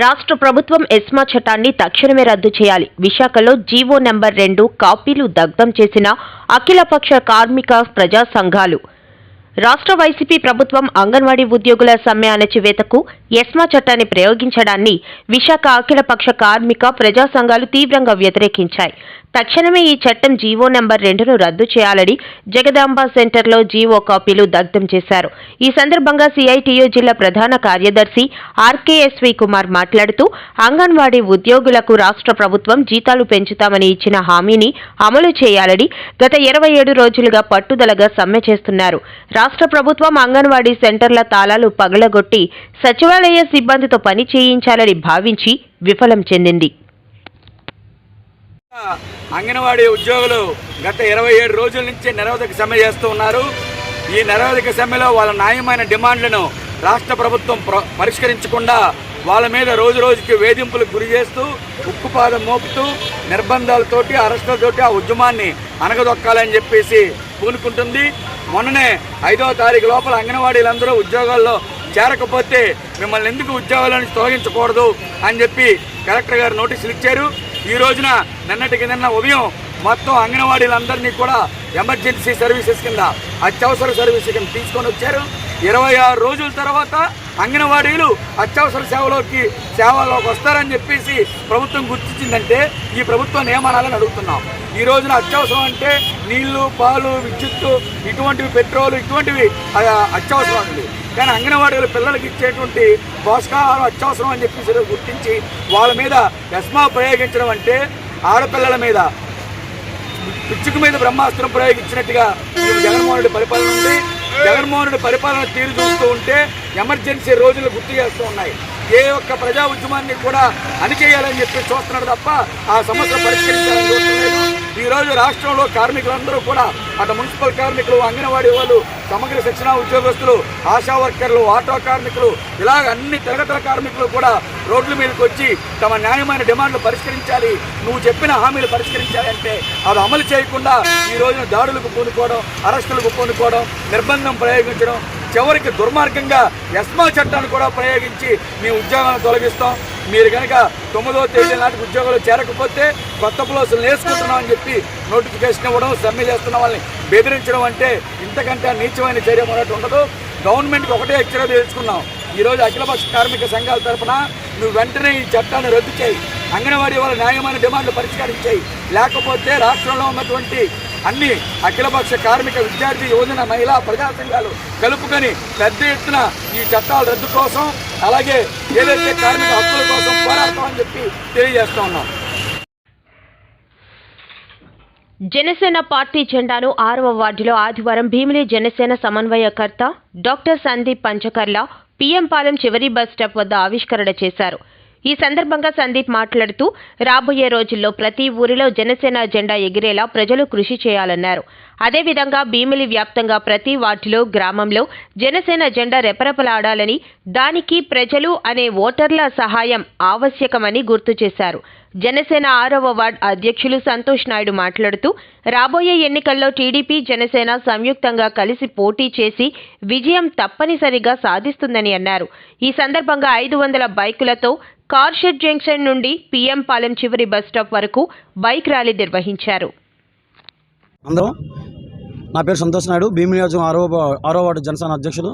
రాష్ట్ర ప్రభుత్వం ఎస్మా చట్టాన్ని తక్షణమే రద్దు చేయాలి. విశాఖలో జీవో నెంబర్ రెండు కాపీలు దగ్ధం చేసిన అఖిలపక్ష కార్మిక ప్రజా సంఘాలు. రాష్ట్ర వైసీపీ ప్రభుత్వం అంగన్వాడీ ఉద్యోగుల సమ్మె అణచివేతకు ఎస్మా చట్టాన్ని ప్రయోగించడాన్ని విశాఖ అఖిలపక్ష కార్మిక ప్రజా సంఘాలు తీవ్రంగా వ్యతిరేకించాయి. తక్షణమే ఈ చట్టం జీవో నెంబర్ రెండును రద్దు చేయాలని జగదాంబ సెంటర్లో జీవో కాపీలు దగ్ధం చేశారు. ఈ సందర్భంగా సిఐటియు జిల్లా ప్రధాన కార్యదర్శి ఆర్కేఎస్వి కుమార్ మాట్లాడుతూ అంగన్వాడీ ఉద్యోగులకు రాష్ట్ర ప్రభుత్వం జీతాలు పెంచుతామని ఇచ్చిన హామీని అమలు చేయాలని గత ఇరవై ఏడు రోజులుగా పట్టుదలగా సమ్మె చేస్తున్నారు. రాష్ట్ర ప్రభుత్వం అంగన్వాడీ సెంటర్ల తాళాలు పగలగొట్టి సచివాలయ సిబ్బందితో పని చేయించాలని భావించి విఫలం చెందింది. అంగన్వాడీ ఉద్యోగులు గత ఇరవై ఏడు రోజుల నుంచి నిరవధిక సమ్మె చేస్తూ ఉన్నారు. ఈ నిరవధిక సమ్మెలో వాళ్ళ న్యాయమైన డిమాండ్లను రాష్ట్ర ప్రభుత్వం ప్ర- పరిష్కరించకుండా వాళ్ళ మీద రోజు రోజుకి వేధింపులకు గురి చేస్తూ ఉక్కుపాదం మోపుతూ నిర్బంధాలతోటి అరెస్టులతోటి ఆ ఉద్యమాన్ని అనగదొక్కాలని చెప్పేసి పూనుకుంటుంది. మొన్ననే ఐదవ తారీఖు లోపల అంగన్వాడీలందరూ ఉద్యోగాల్లో చేరకపోతే మిమ్మల్ని ఎందుకు ఉద్యోగాల నుంచి తొలగించకూడదు అని చెప్పి కలెక్టర్ గారు నోటీసులు ఇచ్చారు. ఈ రోజున నిన్నటికి నిన్న ఉదయం మొత్తం అంగన్వాడీలందరినీ కూడా ఎమర్జెన్సీ సర్వీసెస్ కింద అత్యవసర సర్వీస్ కింద తీసుకొని వచ్చారు. ఇరవై ఆరు రోజుల తర్వాత అంగన్వాడీలు అత్యవసర సేవలోకి సేవలోకి వస్తారని చెప్పేసి ప్రభుత్వం గుర్తించిందంటే ఈ ప్రభుత్వ నియమానాలను అడుగుతున్నాం. ఈ రోజున అత్యవసరం అంటే నీళ్ళు పాలు విద్యుత్తు ఇటువంటివి పెట్రోల్ ఇటువంటివి అత్యవసరం కానీ అంగన్వాడీలు పిల్లలకి ఇచ్చేటువంటి పోషకాహారం అత్యవసరం అని చెప్పేసి గుర్తించి వాళ్ళ మీద ఎస్మా ప్రయోగించడం అంటే ఆడపిల్లల మీద పిచ్చుకు మీద బ్రహ్మాస్త్రం ప్రయోగించినట్టుగా జగన్మోహన్ రెడ్డి పరిపాలన ఉంది. జగన్మోహన్ రెడ్డి పరిపాలన తీరు చూస్తూ ఉంటే ఎమర్జెన్సీ రోజులు గుర్తు చేస్తూ ఉన్నాయి. ఏ ఒక్క ప్రజా ఉద్యమాన్ని కూడా అణిచేయాలని చెప్పి చూస్తున్నాడు తప్ప ఆ సమస్య పరిష్కరించాలని చూస్తలేదు ఈ రోజు రాష్ట్రంలో కార్మికులందరూ కూడా అటు మున్సిపల్ కార్మికులు అంగన్వాడీ వాళ్ళు సమగ్ర శిక్షణ ఉద్యోగస్తులు ఆశా వర్కర్లు ఆటో కార్మికులు ఇలాగ అన్ని తరగతుల కార్మికులు కూడా రోడ్ల మీదకి వచ్చి తమ న్యాయమైన డిమాండ్లు పరిష్కరించాలి నువ్వు చెప్పిన హామీలు పరిష్కరించాలి అంటే అది అమలు చేయకుండా ఈ రోజున దాడులకు పూనుకోవడం అరెస్టులకు పూనుకోవడం నిర్బంధం ప్రయోగించడం చివరికి దుర్మార్గంగా ఎస్మా చట్టాన్ని కూడా ప్రయోగించి మీ ఉద్యోగాలను తొలగిస్తాం. మీరు కనుక తొమ్మిదో తేదీ నాటికి ఉద్యోగాలు చేరకపోతే కొత్త ప్లోసులు వేసుకుంటున్నాం అని చెప్పి నోటిఫికేషన్ ఇవ్వడం సమ్మె చేస్తున్న వాళ్ళని బెదిరించడం అంటే ఇంతకంటే నీచమైన చర్య మరొకటి ఉండదు. గవర్నమెంట్కి ఒకటే హెచ్చరిక తెలుసుకున్నాం ఈరోజు అఖిలపక్ష కార్మిక సంఘాల తరఫున నువ్వు వెంటనే ఈ చట్టాన్ని రద్దు చేయి. అంగన్వాడీ వాళ్ళ న్యాయమైన డిమాండ్లు పరిష్కరించాయి. లేకపోతే రాష్ట్రంలో ఉన్నటువంటి అన్ని అఖిలపక్ష కార్మిక విద్యార్థి యువజన మహిళా ప్రజా సంఘాలు కలుపుకొని పెద్ద ఎత్తున ఈ చట్టాల రద్దు కోసం అలాగే ఏదైతే కార్మిక హక్కుల కోసం పోరాడతామని చెప్పి తెలియజేస్తా ఉన్నాం. జనసేన పార్టీ జెండాను ఆరవ వార్డులో ఆదివారం భీమిలి జనసేన సమన్వయకర్త డాక్టర్ సందీప్ పంచకర్ల పీఎం పాలెం చివరి బస్ స్టాప్ వద్ద ఆవిష్కరణ చేశారు. ఈ సందర్భంగా సందీప్ మాట్లాడుతూ రాబోయే రోజుల్లో ప్రతి ఊరిలో జనసేన జెండా ఎగిరేలా ప్రజలు కృషి చేయాలన్నారు. అదేవిధంగా భీమిలి వ్యాప్తంగా ప్రతి వార్డులో గ్రామంలో జనసేన జెండా రెపరెపలాడాలని దానికి ప్రజలు అనే ఓటర్ల సహాయం ఆవశ్యకమని గుర్తు చేశారు. జనసేన ఆరవ వార్డ్ అధ్యక్షులు సంతోష్ నాయుడు మాట్లాడుతూ రాబోయే ఎన్నికల్లో టీడీపీ జనసేన సంయుక్తంగా కలిసి పోటీ చేసి విజయం తప్పనిసరిగా సాధిస్తుందని అన్నారు. ఈ సందర్భంగా ఐదు వందల బైకులతో కార్షెడ్ జంక్షన్ నుండి పిఎం పాలెం చివరి బస్ స్టాప్ వరకు బైక్ ర్యాలీ నిర్వహించారు. అందరం నా పేరు సంతోష్ నాయుడు భీమి నియోజకం ఆరో ఆరో వార్డు జనసేన అధ్యక్షుడు.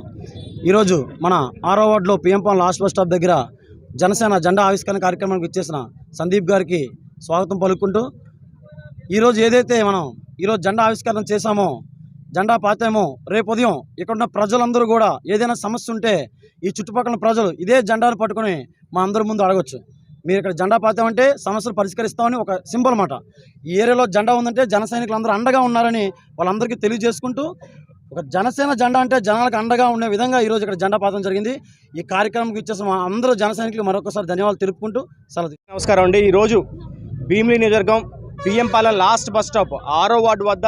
ఈరోజు మన ఆరో వార్డులో PM Palem last bus stop దగ్గర జనసేన జెండా ఆవిష్కరణ కార్యక్రమానికి ఇచ్చేసిన సందీప్ గారికి స్వాగతం పలుకుంటూ ఈరోజు ఏదైతే మనం ఈరోజు జెండా ఆవిష్కరణ చేశామో జెండా పాతేమో. రేపు ఉదయం ఇక్కడ ఉన్న ప్రజలందరూ కూడా ఏదైనా సమస్య ఉంటే ఈ చుట్టుపక్కల ప్రజలు ఇదే జెండాను పట్టుకొని మా అందరి ముందు అడగొచ్చు. మీరు ఇక్కడ జెండా పాతామంటే సమస్యలు పరిష్కరిస్తామని ఒక సింబల్ మాట. ఈ ఏరియాలో జెండా ఉందంటే జన అందరూ అండగా ఉన్నారని వాళ్ళందరికీ తెలియజేసుకుంటూ ఒక జనసేన జెండా అంటే జనాలకు అండగా ఉండే విధంగా ఈరోజు ఇక్కడ జెండా పాతం జరిగింది. ఈ కార్యక్రమంకి ఇచ్చేసిన మా అందరూ జన సైనికులు మరొకసారి ధన్యవాదాలు తెలుపుకుంటూ సెలవు. నమస్కారం అండి. ఈరోజు భీమిలి నియోజకవర్గం PM Palem last bus stop ఆరో వార్డు వద్ద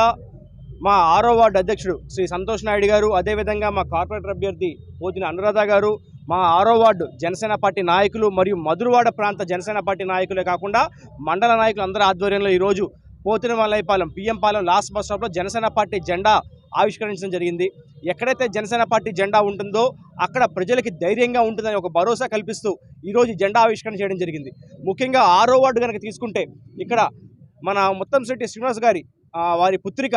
మా ఆరో వార్డు అధ్యక్షుడు శ్రీ సంతోష్ నాయుడు గారు అదేవిధంగా మా కార్పొరేటర్ అభ్యర్థి పోతిన అనురాధ గారు మా ఆరో వార్డు జనసేన పార్టీ నాయకులు మరియు మధురవాడ ప్రాంత జనసేన పార్టీ నాయకులే కాకుండా మండల నాయకులు అందరి ఆధ్వర్యంలో ఈరోజు Pothinamalaipalem PM Palem last bus స్టాప్లో Janasena party జెండా ఆవిష్కరించడం జరిగింది. ఎక్కడైతే జనసేన పార్టీ జెండా ఉంటుందో అక్కడ ప్రజలకి ధైర్యంగా ఉంటుందని ఒక భరోసా కల్పిస్తూ ఈరోజు జెండా ఆవిష్కరణ చేయడం జరిగింది. ముఖ్యంగా ఆరో వార్డు కనుక తీసుకుంటే ఇక్కడ మన ముత్తంశెట్టి శ్రీనివాస్ గారి వారి పుత్రిక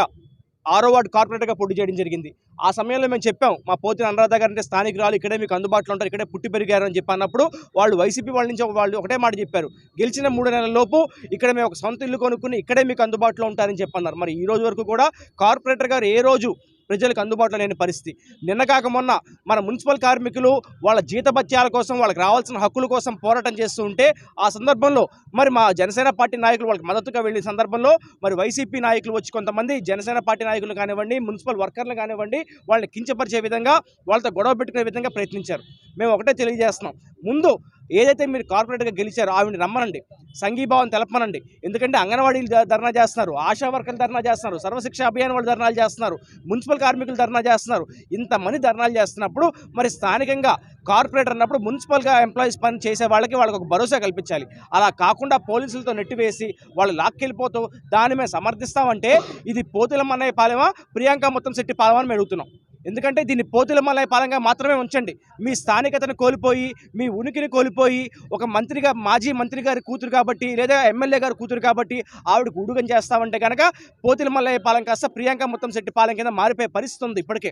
ఆరో వార్డు కార్పొరేటర్గా పోటీ చేయడం జరిగింది. ఆ సమయంలో మేము చెప్పాం మా పోతిన అనురాధ గారు అంటే స్థానికురాలు ఇక్కడే మీకు అందుబాటులో ఉంటారు ఇక్కడే పుట్టి పెరిగారు అని చెప్పి అన్నప్పుడు వాళ్ళు వైసీపీ వాళ్ళ నుంచి వాళ్ళు ఒకటే మాట చెప్పారు. గెలిచిన మూడు నెలల లోపు ఇక్కడ మేము ఒక సొంత ఇల్లు కొనుక్కుని ఇక్కడే మీకు అందుబాటులో ఉంటారని చెప్పన్నారు. మరి ఈ రోజు వరకు కూడా కార్పొరేటర్ గారు ఏ రోజు ప్రజలకు అందుబాటులో లేని పరిస్థితి. నిన్న కాక మొన్న మన మున్సిపల్ కార్మికులు వాళ్ళ జీతభత్యాల కోసం వాళ్ళకి రావాల్సిన హక్కుల కోసం పోరాటం చేస్తూ ఉంటే ఆ సందర్భంలో మరి మా జనసేన పార్టీ నాయకులు వాళ్ళకి మద్దతుగా వెళ్ళిన సందర్భంలో మరి వైసీపీ నాయకులు వచ్చి కొంతమంది జనసేన పార్టీ నాయకులు కానివ్వండి మున్సిపల్ వర్కర్లు కానివ్వండి వాళ్ళని కించపరిచే విధంగా వాళ్ళతో గొడవ పెట్టుకునే విధంగా ప్రయత్నించారు. మేము ఒకటే తెలియజేస్తున్నాం. ముందు ఏదైతే మీరు కార్పొరేట్గా గెలిచారో ఆవిడని రమ్మనండి. సంఘీభావం తెలపనండి ఎందుకంటే అంగన్వాడీలు ధర్నా చేస్తున్నారు. ఆశా వర్కర్లు ధర్నా చేస్తున్నారు. సర్వశిక్ష అభియాన్ వాళ్ళు ధర్నాలు చేస్తున్నారు. మున్సిపల్ కార్మికులు ధర్నా చేస్తున్నారు. ఇంతమంది ధర్నాలు చేస్తున్నప్పుడు మరి స్థానికంగా కార్పొరేటర్ అన్నప్పుడు మున్సిపల్గా ఎంప్లాయీస్ పని చేసే వాళ్ళకి వాళ్ళకి ఒక భరోసా కల్పించాలి. అలా కాకుండా పోలీసులతో నెట్టివేసి వాళ్ళు లాక్కెళ్ళిపోతూ దాన్ని మేము సమర్థిస్తామంటే ఇది పోతులమ్మన్నయ్య పాలెమా ప్రియాంక మొత్తం శెట్టి పాలెమా అని అడుగుతున్నాం. ఎందుకంటే దీన్ని పోతులమల్లయ్య పాలంగా మాత్రమే ఉంచండి. మీ స్థానికతను కోల్పోయి మీ ఉనికిని కోల్పోయి ఒక మంత్రిగా మాజీ మంత్రి గారి కూతురు కాబట్టి లేదా ఎమ్మెల్యే గారి కూతురు కాబట్టి ఆవిడకు ఉడుగం చేస్తామంటే కనుక పోతులమల్లయ్య పాలెం కాస్త ప్రియాంక మొత్తం శెట్టి పాలెం కింద మారిపోయే పరిస్థితి ఉంది ఇప్పటికే.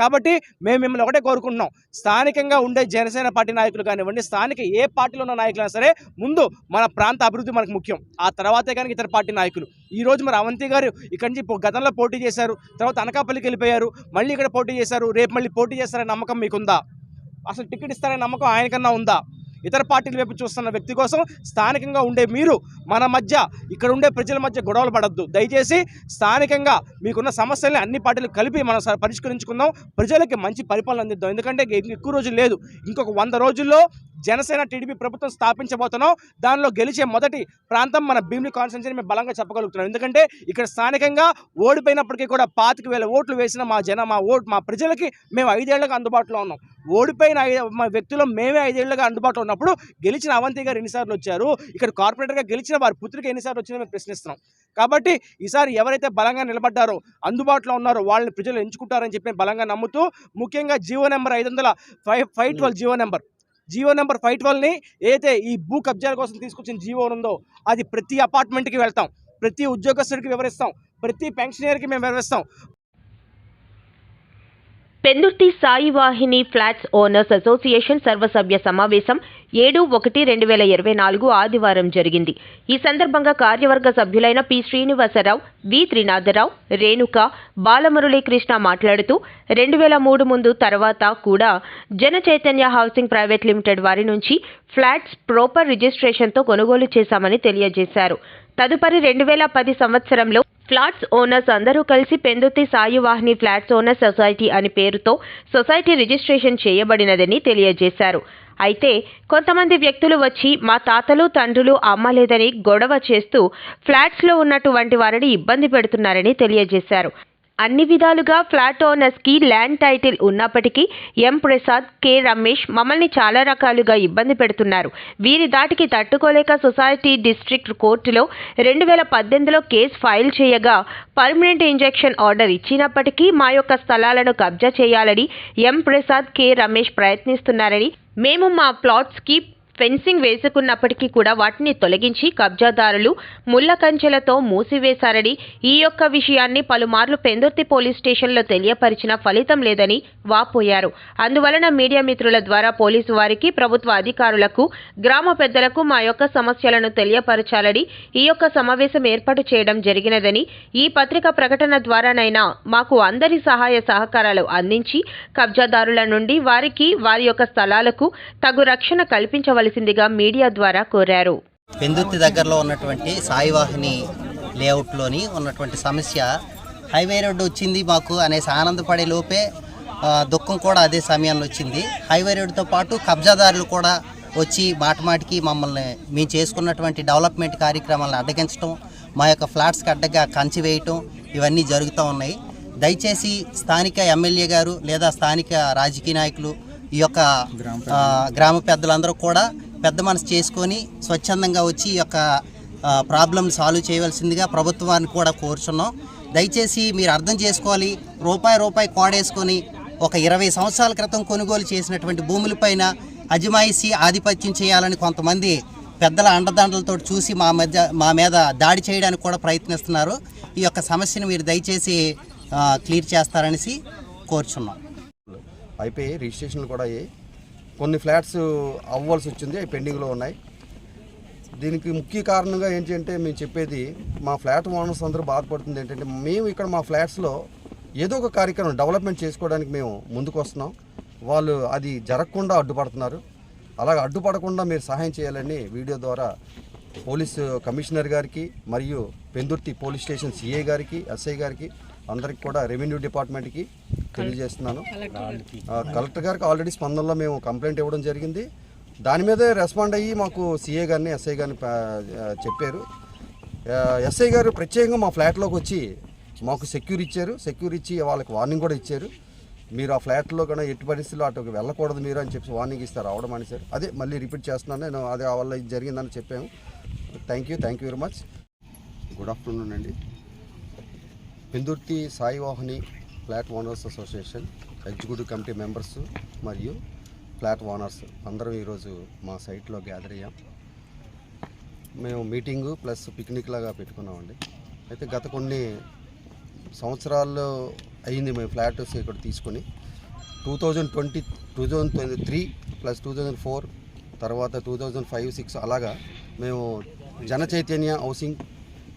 కాబట్టి మేము మిమ్మల్ని ఒకటే కోరుకుంటున్నాం. స్థానికంగా ఉండే జనసేన పార్టీ నాయకులు కానివ్వండి స్థానిక ఏ పార్టీలో ఉన్న నాయకులైనా సరే ముందు మన ప్రాంత అభివృద్ధి మనకు ముఖ్యం. ఆ తర్వాతే కానీ ఇతర పార్టీ నాయకులు. ఈ రోజు మరి అవంతి గారు ఇక్కడి నుంచి గతంలో పోటీ చేశారు తర్వాత అనకాపల్లికి వెళ్ళిపోయారు మళ్ళీ ఇక్కడ పోటీ చేశారు రేపు మళ్ళీ పోటీ చేస్తారనే నమ్మకం మీకుందా? అసలు టికెట్ ఇస్తారనే నమ్మకం ఆయనకన్నా ఉందా? ఇతర పార్టీల వైపు చూస్తున్న వ్యక్తి కోసం స్థానికంగా ఉండే మీరు మన మధ్య ఇక్కడ ఉండే ప్రజల మధ్య గొడవలు పడద్దు. దయచేసి స్థానికంగా మీకున్న సమస్యల్ని అన్ని పార్టీలు కలిపి మనం స- పరిష్కరించుకుందాం. ప్రజలకి మంచి పరిపాలన అందిద్దాం. ఎందుకంటే ఎక్కువ రోజులు లేదు. ఇంకొక వంద రోజుల్లో జనసేన టీడీపీ ప్రభుత్వం స్థాపించబోతున్నాం దానిలో గెలిచే మొదటి ప్రాంతం మన భీమిలి కాన్స్టిట్యూన్సీ మేము బలంగా చెప్పగలుగుతున్నాం. ఎందుకంటే ఇక్కడ స్థానికంగా ఓడిపోయినప్పటికీ కూడా పాతిక వేల ఓట్లు వేసిన మా జన మా ఓటు మా ప్రజలకి మేము ఐదేళ్ళకు అందుబాటులో ఉన్నాం. ఓడిపోయిన మా వ్యక్తులు మేమే ఐదేళ్ళుగా అందుబాటులో ఉన్నప్పుడు గెలిచిన అవంతి గారు ఎన్నిసార్లు వచ్చారు? ఇక్కడ కార్పొరేటర్గా గెలిచిన వారి పుత్రికి ఎన్నిసార్లు వచ్చిందో మేము ప్రశ్నిస్తున్నాం. కాబట్టి ఈసారి ఎవరైతే బలంగా నిలబడ్డారో అందుబాటులో ఉన్నారో వాళ్ళని ప్రజలు ఎంచుకుంటారని చెప్పి బలంగా నమ్ముతూ ముఖ్యంగా జీవో నెంబర్ ఐదు వందల five five twelve GO number GO number five ట్వెల్వ్ని ఏదైతే ఈ భూ కబ్జాల కోసం తీసుకొచ్చిన జీవో ఉందో అది ప్రతి అపార్ట్మెంట్కి వెళ్తాం. ప్రతి ఉద్యోగస్తుడికి వివరిస్తాం. ప్రతి పెన్షనర్కి మేము వివరిస్తాం. Pendurthi Sai Vahini flats owners association సర్వసభ్య సమావేశం ఏడు ఒకటి రెండు వేల ఇరవై నాలుగు ఆదివారం జరిగింది. ఈ సందర్భంగా కార్యవర్గ సభ్యులైన పి శ్రీనివాసరావు వి త్రినాథరావు రేణుక బాలమురళీకృష్ణ మాట్లాడుతూ రెండు వేల మూడు ముందు తర్వాత కూడా జన చైతన్య హౌసింగ్ ప్రైవేట్ లిమిటెడ్ వారి నుంచి ఫ్లాట్స్ ప్రోపర్ రిజిస్ట్రేషన్తో కొనుగోలు చేశామని తెలియజేశారు. తదుపరి రెండు వేల పది సంవత్సరంలో ఫ్లాట్స్ ఓనర్స్ అందరూ కలిసి Pendurthi Saivahini flats owners society అని పేరుతో సొసైటీ రిజిస్ట్రేషన్ చేయబడినదని తెలియజేశారు. అయితే కొంతమంది వ్యక్తులు వచ్చి మా తాతలు తండ్రులు అమ్మలేదని గొడవ చేస్తూ ఫ్లాట్స్లో ఉన్నటువంటి వారిని ఇబ్బంది పెడుతున్నారని తెలియజేశారు. అన్ని విధాలుగా ఫ్లాట్ ఓనర్స్కి ల్యాండ్ టైటిల్ ఉన్నప్పటికీ ఎం ప్రసాద్ కె రమేష్ మమ్మల్ని చాలా రకాలుగా ఇబ్బంది పెడుతున్నారు. వీరి దాటికి తట్టుకోలేక సొసైటీ డిస్ట్రిక్ట్ కోర్టులో రెండు వేల పద్దెనిమిదిలో కేసు ఫైల్ చేయగా పర్మనెంట్ ఇంజెక్షన్ ఆర్డర్ ఇచ్చినప్పటికీ మా యొక్క స్థలాలను కబ్జా చేయాలని ఎం ప్రసాద్ కె రమేష్ ప్రయత్నిస్తున్నారని మేము మా ప్లాట్స్కి ఫెన్సింగ్ వేసుకున్నప్పటికీ కూడా వాటిని తొలగించి కబ్జాదారులు ముళ్ళ కంచెలతో మూసివేశారని ఈ యొక్క విషయాన్ని పలుమార్లు పెందుర్తి పోలీస్ స్టేషన్లో తెలియపరిచిన ఫలితం లేదని వాపోయారు. అందువలన మీడియా మిత్రుల ద్వారా పోలీసు వారికి ప్రభుత్వ అధికారులకు గ్రామ పెద్దలకు మా యొక్క సమస్యలను తెలియపరచాలని ఈ యొక్క సమావేశం ఏర్పాటు చేయడం జరిగినదని ఈ పత్రిక ప్రకటన ద్వారానైనా మాకు అందరి సహాయ సహకారాలు అందించి కబ్జాదారుల నుండి వారికి వారి యొక్క స్థలాలకు తగు రక్షణ కల్పించవలసిందిగా మీడియా ద్వారా కోరారు. పెందుర్తి దగ్గరలో ఉన్నటువంటి సాయివాహిని లేఅవుట్లోని ఉన్నటువంటి సమస్య హైవే రోడ్డు వచ్చింది మాకు అనేసి ఆనందపడే లోపే దుఃఖం కూడా అదే సమయంలో వచ్చింది. హైవే రోడ్డుతో పాటు కబ్జాదారులు కూడా వచ్చి మాటమాటికి మమ్మల్ని మేము చేసుకున్నటువంటి డెవలప్మెంట్ కార్యక్రమాలను అడ్డగించడం మా యొక్క ఫ్లాట్స్కి అడ్డగా కంచి వేయటం ఇవన్నీ జరుగుతూ ఉన్నాయి. దయచేసి స్థానిక ఎమ్మెల్యే గారు లేదా స్థానిక రాజకీయ నాయకులు ఈ యొక్క గ్రామ పెద్దలందరూ కూడా పెద్ద మనసు చేసుకొని స్వచ్ఛందంగా వచ్చి ఈ యొక్క ప్రాబ్లం సాల్వ్ చేయవలసిందిగా ప్రభుత్వాన్ని కూడా కోరుచున్నాం. దయచేసి మీరు అర్థం చేసుకోవాలి. రూపాయి రూపాయి కోడేసుకొని ఒక ఇరవై సంవత్సరాల క్రితం కొనుగోలు చేసినటువంటి భూములపైన అజమాయిషీ ఆధిపత్యం చేయాలని కొంతమంది పెద్దల అండదండలతో చూసి మా మధ్య మా మీద దాడి చేయడానికి కూడా ప్రయత్నిస్తున్నారు. ఈ యొక్క సమస్యను మీరు దయచేసి క్లియర్ చేస్తారనేసి కోరుచున్నాం. అయిపోయి రిజిస్ట్రేషన్లు కూడా అయ్యాయి. కొన్ని ఫ్లాట్స్ అవ్వాల్సి వచ్చింది అవి పెండింగ్లో ఉన్నాయి. దీనికి ముఖ్య కారణంగా ఏంటంటే మేము చెప్పేది మా ఫ్లాట్ ఓనర్స్ అందరూ బాధపడుతుంది ఏంటంటే మేము ఇక్కడ మా ఫ్లాట్స్లో ఏదో ఒక కార్యక్రమం డెవలప్మెంట్ చేసుకోవడానికి మేము ముందుకు వస్తున్నాం. వాళ్ళు అది జరగకుండా అడ్డుపడుతున్నారు. అలాగ అడ్డుపడకుండా మీరు సహాయం చేయాలని వీడియో ద్వారా పోలీసు కమిషనర్ గారికి మరియు పెందుర్తి పోలీస్ స్టేషన్ సిఐ గారికి ఎస్ఐ గారికి అందరికి కూడా రెవెన్యూ డిపార్ట్మెంట్కి తెలియజేస్తున్నాను. కలెక్టర్ గారికి ఆల్రెడీ స్పందనలో మేము కంప్లైంట్ ఇవ్వడం జరిగింది. దాని మీదే రెస్పాండ్ అయ్యి మాకు సిఏ గారిని ఎస్ఐ గారిని చెప్పారు. ఎస్ఐ గారు ప్రత్యేకంగా మా ఫ్లాట్లోకి వచ్చి మాకు సెక్యూర్ ఇచ్చారు. సెక్యూర్ ఇచ్చి వాళ్ళకి వార్నింగ్ కూడా ఇచ్చారు. మీరు ఆ ఫ్లాట్లో కన్నా ఎట్టి పరిస్థితుల్లో అటుకు వెళ్ళకూడదు మీరు అని చెప్పి వార్నింగ్ ఇస్తారు అవడం అని సార్ అదే మళ్ళీ రిపీట్ చేస్తున్నాను. నేను అదే వల్ల ఇది జరిగిందని చెప్పాము. Thank you thank you very much. Good afternoon అండి. Pendurthi Sai Vahini flat owners association executive committee members మరియు ఫ్లాట్ ఓనర్స్. అందరం ఈరోజు మా సైట్లో గ్యాదర్ అయ్యాం. మేము మీటింగు ప్లస్ పిక్నిక్ లాగా పెట్టుకున్నామండి. అయితే గత కొన్ని సంవత్సరాల్లో అయింది మేము ఫ్లాట్ ఇక్కడ తీసుకుని. Two thousand twenty two thousand twenty three plus two thousand four తర్వాత టూ థౌజండ్ ఫైవ్ సిక్స్ అలాగా మేము జన చైతన్య హౌసింగ్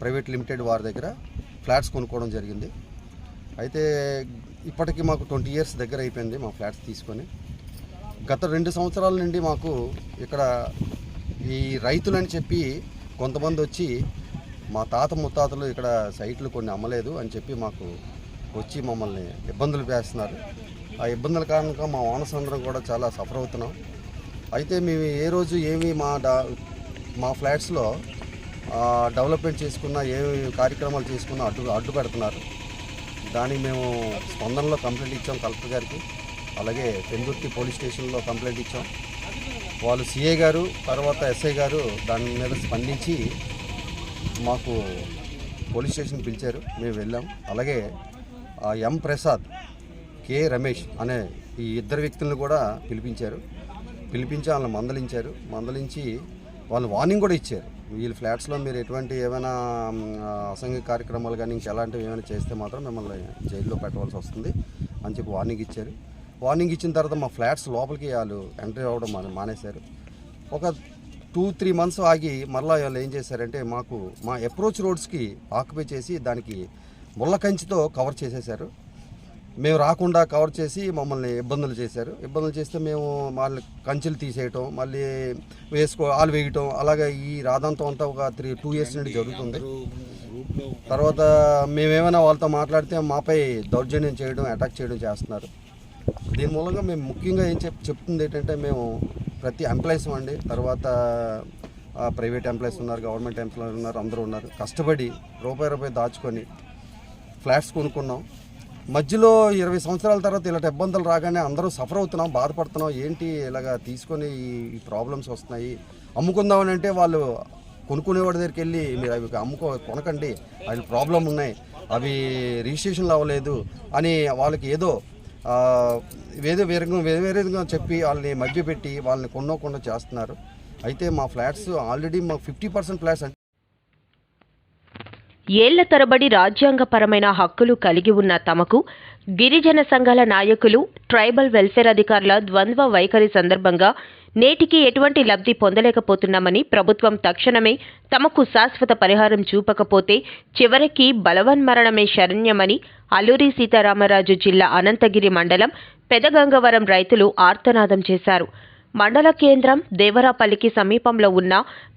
ప్రైవేట్ లిమిటెడ్ వారి దగ్గర ఫ్లాట్స్ కొనుక్కోవడం జరిగింది. అయితే ఇప్పటికి మాకు ట్వంటీ ఇయర్స్ దగ్గర అయిపోయింది మా ఫ్లాట్స్ తీసుకొని. గత రెండు సంవత్సరాల నుండి మాకు ఇక్కడ ఈ రైతులని చెప్పి కొంతమంది వచ్చి మా తాత ముత్తాతలు ఇక్కడ సైట్లు కొన్ని అమ్మలేదు అని చెప్పి మాకు వచ్చి మమ్మల్ని ఇబ్బందులు వేస్తున్నారు. ఆ ఇబ్బందుల కారణంగా మా ఓనర్స్ కూడా చాలా సఫర్ అవుతున్నాం. అయితే మేము ఏ రోజు ఏమి మా డా మా ఫ్లాట్స్లో డెవలప్మెంట్ చేసుకున్న ఏమి కార్యక్రమాలు చేసుకున్నా అడ్డు అడ్డు పెడుతున్నారు దానికి మేము స్పందనలో కంప్లైంట్ ఇచ్చాం కలెక్టర్ గారికి. అలాగే పెందుర్తి పోలీస్ స్టేషన్లో కంప్లైంట్ ఇచ్చాం. వాళ్ళు సిఏ గారు తర్వాత ఎస్ఐ గారు దాని మీద స్పందించి మాకు పోలీస్ స్టేషన్ పిలిచారు. మేము వెళ్ళాం. అలాగే ఎం ప్రసాద్ కె రమేష్ అనే ఈ ఇద్దరు వ్యక్తులను కూడా పిలిపించారు. పిలిపించి వాళ్ళని మందలించారు. మందలించి వాళ్ళు వార్నింగ్ కూడా ఇచ్చారు. వీళ్ళ ఫ్లాట్స్లో మీరు ఎటువంటి ఏమైనా అసంఘిక కార్యక్రమాలు కానీ ఇంకెలాంటివి ఏమైనా చేస్తే మాత్రం మిమ్మల్ని జైల్లో పెట్టవలసి వస్తుంది అని చెప్పి వార్నింగ్ ఇచ్చారు. వార్నింగ్ ఇచ్చిన తర్వాత మా ఫ్లాట్స్ లోపలికి వాళ్ళు ఎంట్రీ అవ్వడం మానే- మానేశారు. ఒక టూ త్రీ మంత్స్ ఆగి మరలా వాళ్ళు ఏం చేశారంటే మాకు మా అప్రోచ్ రోడ్స్కి ఆక్యుపై చేసి దానికి ముళ్ళ కంచితో కవర్ చేసేశారు. మేము రాకుండా కవర్ చేసి మమ్మల్ని ఇబ్బందులు చేశారు. ఇబ్బందులు చేస్తే మేము మళ్ళీ కంచెలు తీసేయటం మళ్ళీ వేసుకో ఆలు వేయటం అలాగే ఈ రాదంతం అంతా ఒక త్రీ టూ ఇయర్స్ నుండి జరుగుతుంది. తర్వాత మేమేమైనా వాళ్ళతో మాట్లాడితే మాపై దౌర్జన్యం చేయడం అటాక్ చేయడం చేస్తున్నారు. దీని మూలంగా మేము ముఖ్యంగా ఏం చెప్ చెప్తుంది ఏంటంటే మేము ప్రతి ఎంప్లాయీస్ అండి. తర్వాత ప్రైవేట్ ఎంప్లాయీస్ ఉన్నారు గవర్నమెంట్ ఎంప్లాయీస్ ఉన్నారు అందరూ ఉన్నారు. కష్టపడి రూపాయి రూపాయి దాచుకొని ఫ్లాట్స్ కొనుక్కున్నాం. మధ్యలో ఇరవై సంవత్సరాల తర్వాత ఇలాంటి ఇబ్బందులు రాగానే అందరూ సఫర్ అవుతున్నాం బాధపడుతున్నాం. ఏంటి ఇలాగా తీసుకొని ఈ ప్రాబ్లమ్స్ వస్తున్నాయి? అమ్ముకుందామని అంటే వాళ్ళు కొనుక్కునేవాడి దగ్గరికి వెళ్ళి మీరు అవి అమ్ముకో కొనకండి. అవి ప్రాబ్లం ఉన్నాయి. అవి రిజిస్ట్రేషన్లు అవ్వలేదు. అని వాళ్ళకి ఏదో ఆ, వేరే వేరే వేరే వేరేగా చెప్పి వాళ్ళని మభ్యపెట్టి వాళ్ళని కొన్నోకుండా చేస్తున్నారు. అయితే మా ఫ్లాట్స్ ఆల్రెడీ మా ఫిఫ్టీ పర్సెంట్ ఫ్లాట్స్ అంటే ఏళ్ళ తరబడి రాజ్యాంగపరమైన హక్కులు కలిగి ఉన్న తమకు గిరిజన సంఘాల నాయకులు ట్రైబల్ వెల్ఫేర్ అధికారుల ద్వంద్వ వైఖరి సందర్భంగా నేటికి ఎటువంటి లబ్ధి పొందలేకపోతున్నామని ప్రభుత్వం తక్షణమే తమకు శాశ్వత పరిహారం చూపకపోతే చివరికి బలవన్మరణమే శరణ్యమని అల్లూరి సీతారామరాజు జిల్లా అనంతగిరి మండలం పెదగంగవరం రైతులు ఆర్తనాదం చేశారు. మండల కేంద్రం దేవరాపల్లికి సమీపంలో ఉన్న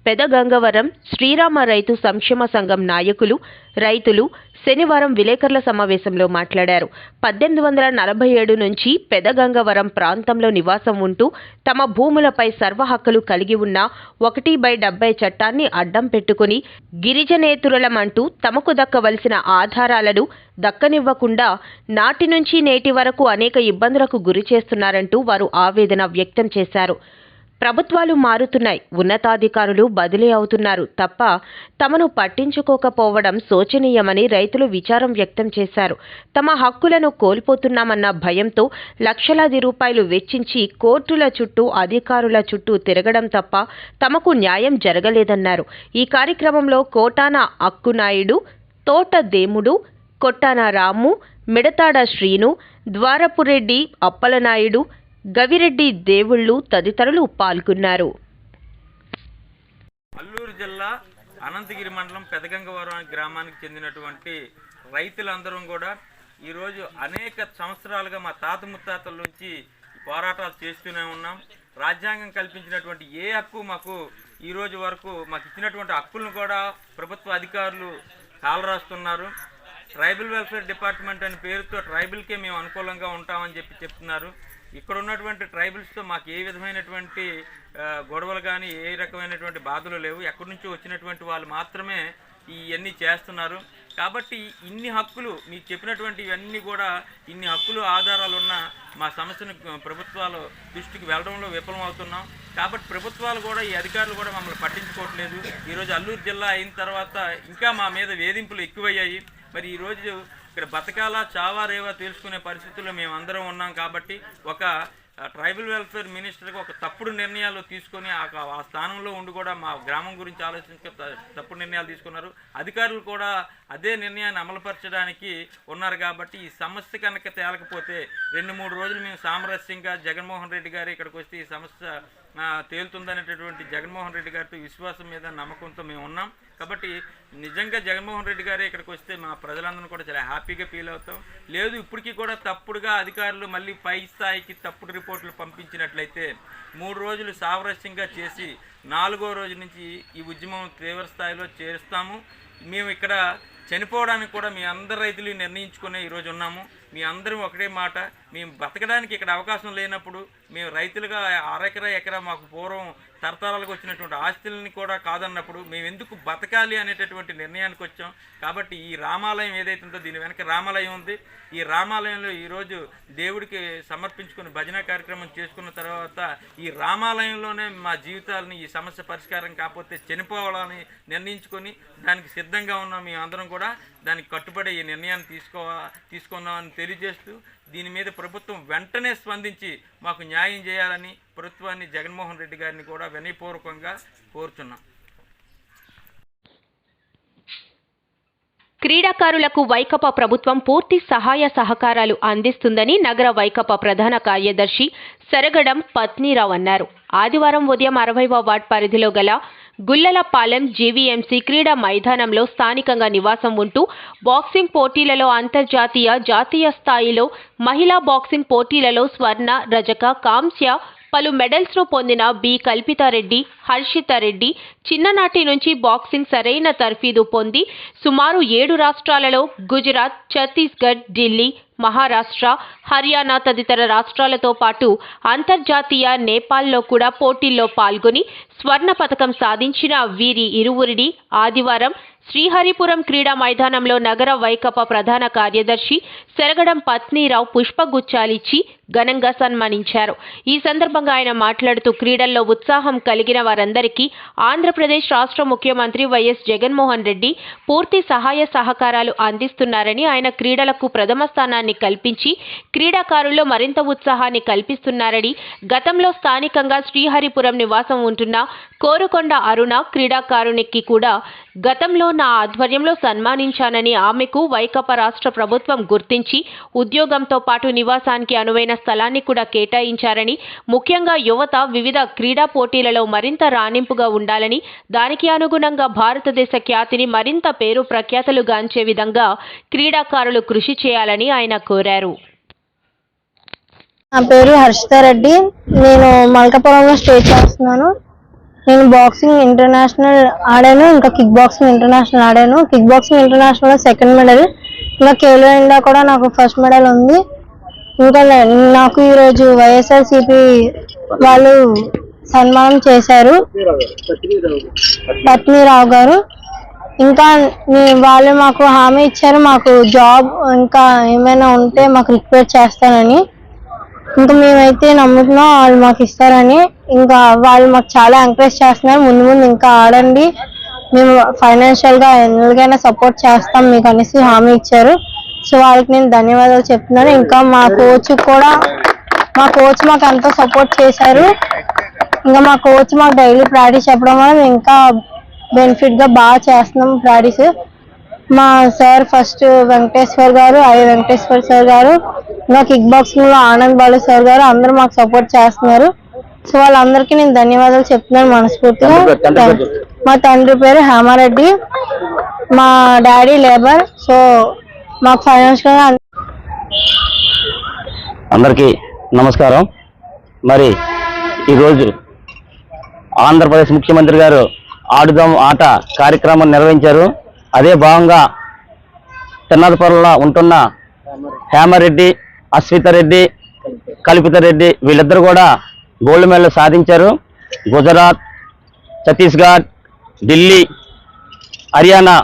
పెదగంగవరం శ్రీరామ రైతు సంక్షేమ సంఘం నాయకులు రైతులు శనివారం విలేకరుల సమావేశంలో మాట్లాడారు. పద్దెనిమిది వందల నలభై ఏడు నుంచి పెదగంగవరం ప్రాంతంలో నివాసం ఉంటూ తమ భూములపై సర్వ హక్కులు కలిగి ఉన్న ఒకటి బై డెబ్బై చట్టాన్ని అడ్డం పెట్టుకుని గిరిజనేతురలమంటూ తమకు దక్కవలసిన ఆధారాలను దక్కనివ్వకుండా నాటి నుంచి నేటి వరకు అనేక ఇబ్బందులకు గురి చేస్తున్నారంటూ వారు ఆవేదన వ్యక్తం చేశారు. ప్రభుత్వాలు మారుతున్నాయి. ఉన్నతాధికారులు బదిలీ అవుతున్నారు తప్ప తమను పట్టించుకోకపోవడం శోచనీయమని రైతులు విచారం వ్యక్తం చేశారు. తమ హక్కులను కోల్పోతున్నామన్న భయంతో లక్షలాది రూపాయలు వెచ్చించి కోర్టుల చుట్టూ అధికారుల చుట్టూ తిరగడం తప్ప తమకు న్యాయం జరగలేదన్నారు. ఈ కార్యక్రమంలో కోటాన అక్కునాయుడు తోట దేముడు కొట్టాన రాము మిడతాడ శ్రీను ద్వారపురెడ్డి అప్పలనాయుడు గవిరెడ్డి దేవుళ్ళు తదితరులు పాల్గొన్నారు. అల్లూరు జిల్లా అనంతగిరి మండలం పెదగంగవరం గ్రామానికి చెందినటువంటి రైతులందరం కూడా ఈరోజు అనేక సంవత్సరాలుగా మా తాత ముత్తాతల నుంచి పోరాటాలు చేస్తూనే ఉన్నాం. రాజ్యాంగం కల్పించినటువంటి ఏ హక్కు మాకు ఈరోజు వరకు మాకు ఇచ్చినటువంటి హక్కులను కూడా ప్రభుత్వ అధికారులు కాలరాస్తున్నారు. ట్రైబల్ వెల్ఫేర్ డిపార్ట్మెంట్ అనే పేరుతో ట్రైబల్కే మేము అనుకూలంగా ఉంటామని చెప్పి చెప్తున్నారు. ఇక్కడ ఉన్నటువంటి ట్రైబల్స్తో మాకు ఏ విధమైనటువంటి గొడవలు కానీ ఏ రకమైనటువంటి బాధలు లేవు. ఎక్కడి నుంచి వచ్చినటువంటి వాళ్ళు మాత్రమే ఇవన్నీ చేస్తున్నారు. కాబట్టి ఇన్ని హక్కులు మీకు చెప్పినటువంటి ఇవన్నీ కూడా ఇన్ని హక్కులు ఆధారాలు ఉన్న మా సమస్యను ప్రభుత్వాలు దృష్టికి వెళ్ళడంలో విఫలమవుతున్నాం. కాబట్టి ప్రభుత్వాలు కూడా ఈ అధికారులు కూడా మమ్మల్ని పట్టించుకోవట్లేదు. ఈరోజు అల్లూరు జిల్లా అయిన తర్వాత ఇంకా మా మీద వేధింపులు ఎక్కువయ్యాయి. మరి ఈరోజు ఇక్కడ బతకాలా చావా రేవా తెలుసుకునే పరిస్థితుల్లో మేము అందరం ఉన్నాం కాబట్టి ఒక ట్రైబల్ వెల్ఫేర్ మినిస్టర్కి ఒక తప్పుడు నిర్ణయాలు తీసుకొని ఆ స్థానంలో ఉండి కూడా మా గ్రామం గురించి ఆలోచించక తప్పుడు నిర్ణయాలు తీసుకున్నారు. అధికారులు కూడా అదే నిర్ణయాన్ని అమలుపరచడానికి ఉన్నారు కాబట్టి ఈ సమస్య కనుక తేలకపోతే రెండు మూడు రోజులు మేము సామరస్యంగా జగన్మోహన్ రెడ్డి గారు ఇక్కడికి వస్తే ఈ సమస్య తేలుతుందనేటటువంటి జగన్మోహన్ రెడ్డి గారితో విశ్వాసం మీద నమ్మకంతో మేము ఉన్నాం. కాబట్టి నిజంగా జగన్మోహన్ రెడ్డి గారే ఇక్కడికి వస్తే మా ప్రజలందరం కూడా చాలా హ్యాపీగా ఫీల్ అవుతాం. లేదు ఇప్పటికీ కూడా తప్పుడుగా అధికారులు మళ్ళీ పై స్థాయికి తప్పుడు రిపోర్టులు పంపించినట్లయితే మూడు రోజులు సామరస్యంగా చేసి నాలుగో రోజు నుంచి ఈ ఉద్యమం తీవ్ర స్థాయిలో చేరుస్తాము. మేము ఇక్కడ చనిపోవడానికి కూడా మీ అందరు రైతులు నిర్ణయించుకునే ఈరోజు ఉన్నాము. మీ అందరం ఒకటే మాట మేము బతకడానికి ఇక్కడ అవకాశం లేనప్పుడు మేము రైతులుగా అరెకరా ఎకరా మాకు పూర్వం తరతరాలకు వచ్చినటువంటి ఆస్తులని కూడా కాదన్నప్పుడు మేము ఎందుకు బతకాలి అనేటటువంటి నిర్ణయానికి వచ్చాం. కాబట్టి ఈ రామాలయం ఏదైతే ఉందో దీని వెనక రామాలయం ఉంది. ఈ రామాలయంలో ఈరోజు దేవుడికి సమర్పించుకుని భజన కార్యక్రమం చేసుకున్న తర్వాత ఈ రామాలయంలోనే మా జీవితాలని ఈ సమస్య పరిష్కారం కాకపోతే చనిపోవాలని నిర్ణయించుకొని దానికి సిద్ధంగా ఉన్నాం. మేము అందరం కూడా దానికి కట్టుబడి ఈ నిర్ణయాన్ని తీసుకో తీసుకున్నామని తెలియజేస్తూ దీని మీద ప్రభుత్వం వెంటనే స్పందించి మాకు న్యాయం చేయాలని ప్రభుత్వాన్ని జగన్మోహన్ రెడ్డి గారిని కూడా వినయపూర్వకంగా కోరుచున్నాం. క్రీడాకారులకు వైకపా ప్రభుత్వం పూర్తి సహాయ సహకారాలు అందిస్తుందని నగర వైకపా ప్రధాన కార్యదర్శి సరగడం పత్నిరావు అన్నారు. ఆదివారం ఉదయం అరవైవ వార్డ్ పరిధిలో గల గుల్లలపాలెం జీవీఎంసీ క్రీడా మైదానంలో స్థానికంగా నివాసం ఉంటూ బాక్సింగ్ పోటీలలో అంతర్జాతీయ జాతీయ స్థాయిలో మహిళా బాక్సింగ్ పోటీలలో స్వర్ణ రజక కాంస్య పలు మెడల్స్ను పొందిన బి. కల్పితారెడ్డి హర్షితారెడ్డి చిన్ననాటి నుంచి బాక్సింగ్ సరైన తర్ఫీదు పొంది సుమారు ఏడు రాష్ట్రాలలో గుజరాత్ ఛత్తీస్గఢ్ ఢిల్లీ మహారాష్ట్ర హర్యానా తదితర రాష్ట్రాలతో పాటు అంతర్జాతీయ నేపాల్లో కూడా పోటీల్లో పాల్గొని స్వర్ణ పథకం సాధించిన వీరి ఇరువురిని ఆదివారం శ్రీహరిపురం క్రీడా మైదానంలో నగర వైకప ప్రధాన కార్యదర్శి సెరగడం పత్నిరావు పుష్పగుచ్చాలిచ్చి ఘనంగా సన్మానించారు. ఈ సందర్భంగా ఆయన మాట్లాడుతూ క్రీడల్లో ఉత్సాహం కలిగిన వారందరికీ ఆంధ్రప్రదేశ్ రాష్ట్ర ముఖ్యమంత్రి వైఎస్ జగన్మోహన్ రెడ్డి పూర్తి సహాయ సహకారాలు అందిస్తున్నారని ఆయన క్రీడలకు ప్రథమ స్థానాన్ని కల్పించి క్రీడాకారుల్లో మరింత ఉత్సాహాన్ని కల్పిస్తున్నారని గతంలో స్థానికంగా శ్రీహరిపురం నివాసం ఉంటున్న కోరుకొండ అరుణ క్రీడాకారునికి కూడా గతంలో నా ఆధ్వర్యంలో సన్మానించానని ఆమెకు వైకపా రాష్ట్ర ప్రభుత్వం గుర్తించి ఉద్యోగంతో పాటు నివాసానికి అనువైన స్థలాన్ని కూడా కేటాయించారని ముఖ్యంగా యువత వివిధ క్రీడా పోటీలలో మరింత రాణింపుగా ఉండాలని దానికి అనుగుణంగా భారతదేశ ఖ్యాతిని మరింత పేరు ప్రఖ్యాతలు గాంచే విధంగా క్రీడాకారులు కృషి చేయాలని ఆయన కోరారు. నా పేరు హర్షితారెడ్డి నేను మల్కాపురంలో స్టే చేస్తున్నాను. నేను బాక్సింగ్ ఇంటర్నేషనల్ ఆడాను ఇంకా కిక్ బాక్సింగ్ ఇంటర్నేషనల్ ఆడాను. Kick boxing international second medal ఇంకా కేలో ఇండియా కూడా నాకు ఫస్ట్ మెడల్ ఉంది. ఇంకా నాకు ఈరోజు వైఎస్ఆర్సిపి వాళ్ళు సన్మానం చేశారు. పత్నిరావు గారు. ఇంకా వాళ్ళు మాకు హామీ ఇచ్చారు మాకు జాబ్ ఇంకా ఏమైనా ఉంటే మాకు రిక్వెస్ట్ చేస్తానని. ఇంకా మేమైతే నమ్ముతున్నాం వాళ్ళు మాకు ఇస్తారని. ఇంకా వాళ్ళు మాకు చాలా ఎంకరేజ్ చేస్తున్నారు. ముందు ముందు ఇంకా ఆడండి. మేము ఫైనాన్షియల్గా ఎలాగైనా సపోర్ట్ చేస్తాం. మీకు అనేసి హామీ ఇచ్చారు. సో వాళ్ళకి నేను ధన్యవాదాలు చెప్తున్నాను. ఇంకా మా కోచ్ కూడా మా కోచ్ మాకు ఎంతో సపోర్ట్ చేశారు. ఇంకా మా కోచ్ మాకు డైలీ ప్రాక్టీస్ చెప్పడం వల్ల ఇంకా బెనిఫిట్గా బాగా చేస్తున్నాం ప్రాక్టీస్ మా సార్ ఫస్ట్ వెంకటేశ్వర్ గారు ఐ వెంకటేశ్వర్ సార్ గారు ఇంకా కిక్ బాక్సింగ్లో ఆనంద్ బాలు సార్ గారు అందరూ మాకు సపోర్ట్ చేస్తున్నారు. సో వాళ్ళందరికీ నేను ధన్యవాదాలు చెప్తున్నాను మనస్ఫూర్తిగా. మా తండ్రి పేరు హేమారెడ్డి. మా డాడీ లేబర్ సో మాకు ఫైనాన్షియల్గా అందరికీ నమస్కారం. మరి ఈరోజు ఆంధ్రప్రదేశ్ ముఖ్యమంత్రి గారు ఆడుదాం ఆట కార్యక్రమం నిర్వహించారు. అదే భాగంగా తిన్నదపురంలో ఉంటున్న హేమరెడ్డి అశ్వితారెడ్డి కల్పితారెడ్డి వీళ్ళిద్దరు కూడా గోల్డ్ మెడల్ సాధించారు. గుజరాత్ ఛత్తీస్గఢ్ ఢిల్లీ హర్యానా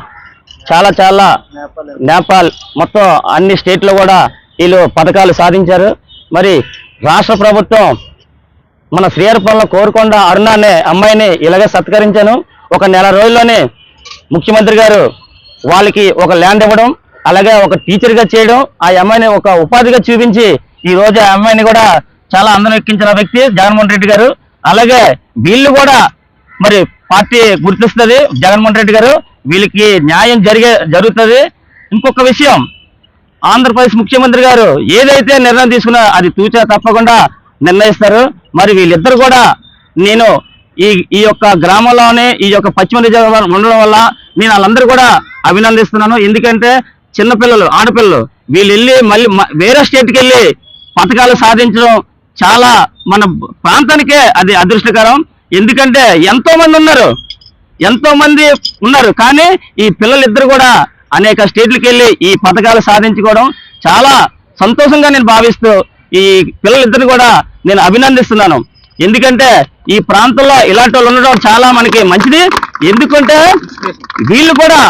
చాలా చాలా నేపాల్ మొత్తం అన్ని స్టేట్లో కూడా వీళ్ళు పథకాలు సాధించారు. మరి రాష్ట్ర ప్రభుత్వం మన శ్రీహరిపురంలో కోరుకొండ అరుణ అనే అమ్మాయిని ఇలాగే సత్కరించాను. ఒక నెల రోజుల్లోనే ముఖ్యమంత్రి గారు వాళ్ళకి ఒక ల్యాండ్ ఇవ్వడం అలాగే ఒక టీచర్గా చేయడం ఆ అమ్మాయిని ఒక ఉపాధిగా చూపించి ఈ రోజు ఆ అమ్మాయిని కూడా చాలా అందం ఎక్కించిన వ్యక్తి జగన్మోహన్ రెడ్డి గారు. అలాగే వీళ్ళు కూడా మరి పార్టీ గుర్తిస్తుంది జగన్మోహన్ రెడ్డి గారు. వీళ్ళకి న్యాయం జరిగే జరుగుతుంది. ఇంకొక విషయం ఆంధ్రప్రదేశ్ ముఖ్యమంత్రి గారు ఏదైతే నిర్ణయం తీసుకున్నా అది తూచా తప్పకుండా నిర్ణయిస్తారు. మరి వీళ్ళిద్దరు కూడా నేను ఈ ఈ యొక్క గ్రామంలోనే ఈ యొక్క పశ్చిమ రిజర్వ్ ఉండడం వల్ల నేను వాళ్ళందరూ కూడా అభినందిస్తున్నాను. ఎందుకంటే చిన్నపిల్లలు ఆడపిల్లలు వీళ్ళు వెళ్ళి మళ్ళీ వేరే స్టేట్కి వెళ్ళి పథకాలు సాధించడం చాలా మన ప్రాంతానికే అది అదృష్టకరం. ఎందుకంటే ఎంతో మంది ఉన్నారు ఎంతో మంది ఉన్నారు కానీ ఈ పిల్లలిద్దరు కూడా అనేక స్టేట్లకు వెళ్ళి ఈ పథకాలు సాధించుకోవడం చాలా సంతోషంగా నేను భావిస్తూ ఈ పిల్లలిద్దరిని కూడా నేను అభినందిస్తున్నాను. ఎందుకంటే ఈ ప్రాంతంలో ఇలాంటి వాళ్ళు ఉండడం చాలా మనకి మంచిది. ఎందుకంటే వీళ్ళు కూడా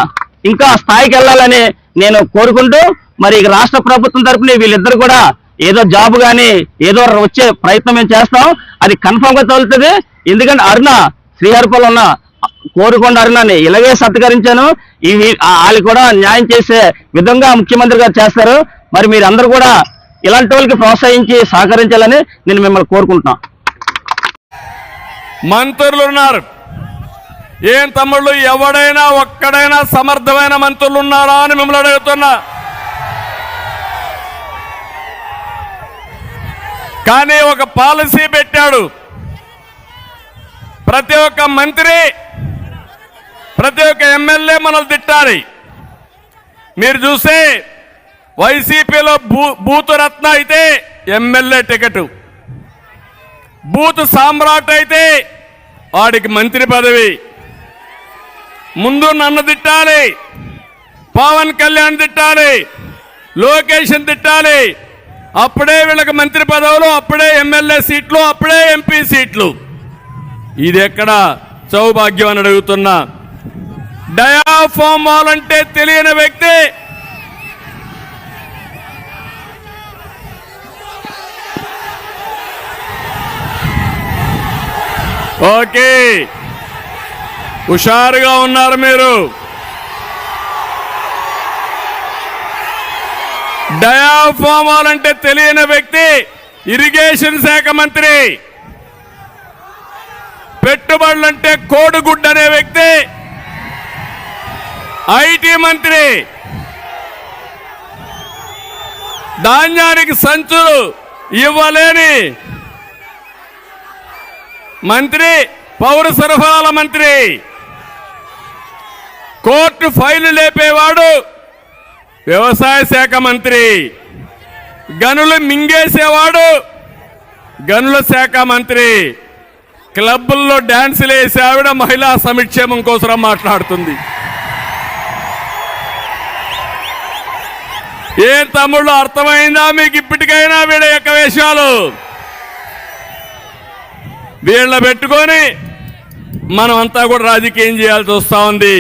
ఇంకా స్థాయికి వెళ్ళాలని నేను కోరుకుంటూ మరి రాష్ట్ర ప్రభుత్వం తరఫున వీళ్ళిద్దరు కూడా ఏదో జాబ్ కానీ ఏదో వచ్చే ప్రయత్నం మేము చేస్తాం. అది కన్ఫామ్గా తగులుతుంది. ఎందుకంటే అరుణ శ్రీహరిపురం ఉన్న కోరుకొండ అరుణాన్ని ఇలాగే సత్కరించాను. ఈ వాళ్ళు కూడా న్యాయం చేసే విధంగా ముఖ్యమంత్రి గారు చేస్తారు. మరి మీరు అందరూ కూడా ఇలాంటి వాళ్ళకి ప్రోత్సహించి సహకరించాలని నేను మిమ్మల్ని కోరుకుంటున్నాను. మంత్రులు ఉన్నారు. ఏం తమ్ముళ్ళు ఎవడైనా ఒక్కడైనా సమర్థమైన మంత్రులు ఉన్నారా అని మిమ్మల్ని అడుగుతున్నా. కానీ ఒక పాలసీ పెట్టాడు. ప్రతి ఒక్క మంత్రి ప్రతి ఒక్క ఎమ్మెల్యే మనల్ని తిట్టాలి. మీరు చూస్తే వైసీపీలో భూ భూతురత్న అయితే ఎమ్మెల్యే టికెట్. బూత్ సామ్రాట్ అయితే వాడికి మంత్రి పదవి. ముందు నన్ను తిట్టాలి పవన్ కళ్యాణ్ తిట్టాలి లోకేషన్ తిట్టాలి. అప్పుడే వీళ్ళకి మంత్రి పదవులు అప్పుడే ఎమ్మెల్యే సీట్లు అప్పుడే ఎంపీ సీట్లు. ఇది ఎక్కడ సౌభాగ్యం అని అడుగుతున్నా. డయాఫామ్ వాలంటే తెలియని వ్యక్తి ఓకే. హుషారుగా ఉన్నారు మీరు. డయాఫామాల్ అంటే తెలియని వ్యక్తి ఇరిగేషన్ శాఖ మంత్రి. పెట్టుబడులంటే కోడిగుడ్డ అనే వ్యక్తి. ఐటీ మంత్రి. ధాన్యానికి సంచులు ఇవ్వలేని మంత్రి పౌర సరఫరాల మంత్రి. కోర్టు ఫైలు లేపేవాడు వ్యవసాయ శాఖ మంత్రి. గనులు మింగేసేవాడు గనుల శాఖ మంత్రి. క్లబ్బుల్లో డాన్సులు వేసే ఆవిడ మహిళా సంక్షేమం కోసం మాట్లాడుతుంది. ఏం తమ్ముళ్ళు అర్థమైందా మీకు ఇప్పటికైనా వీడ యొక్క వేషాలు? వీళ్ళ పెట్టుకొని మనం అంతా కూడా రాజకీయం చేయాల్సి వస్తూ ఉంది.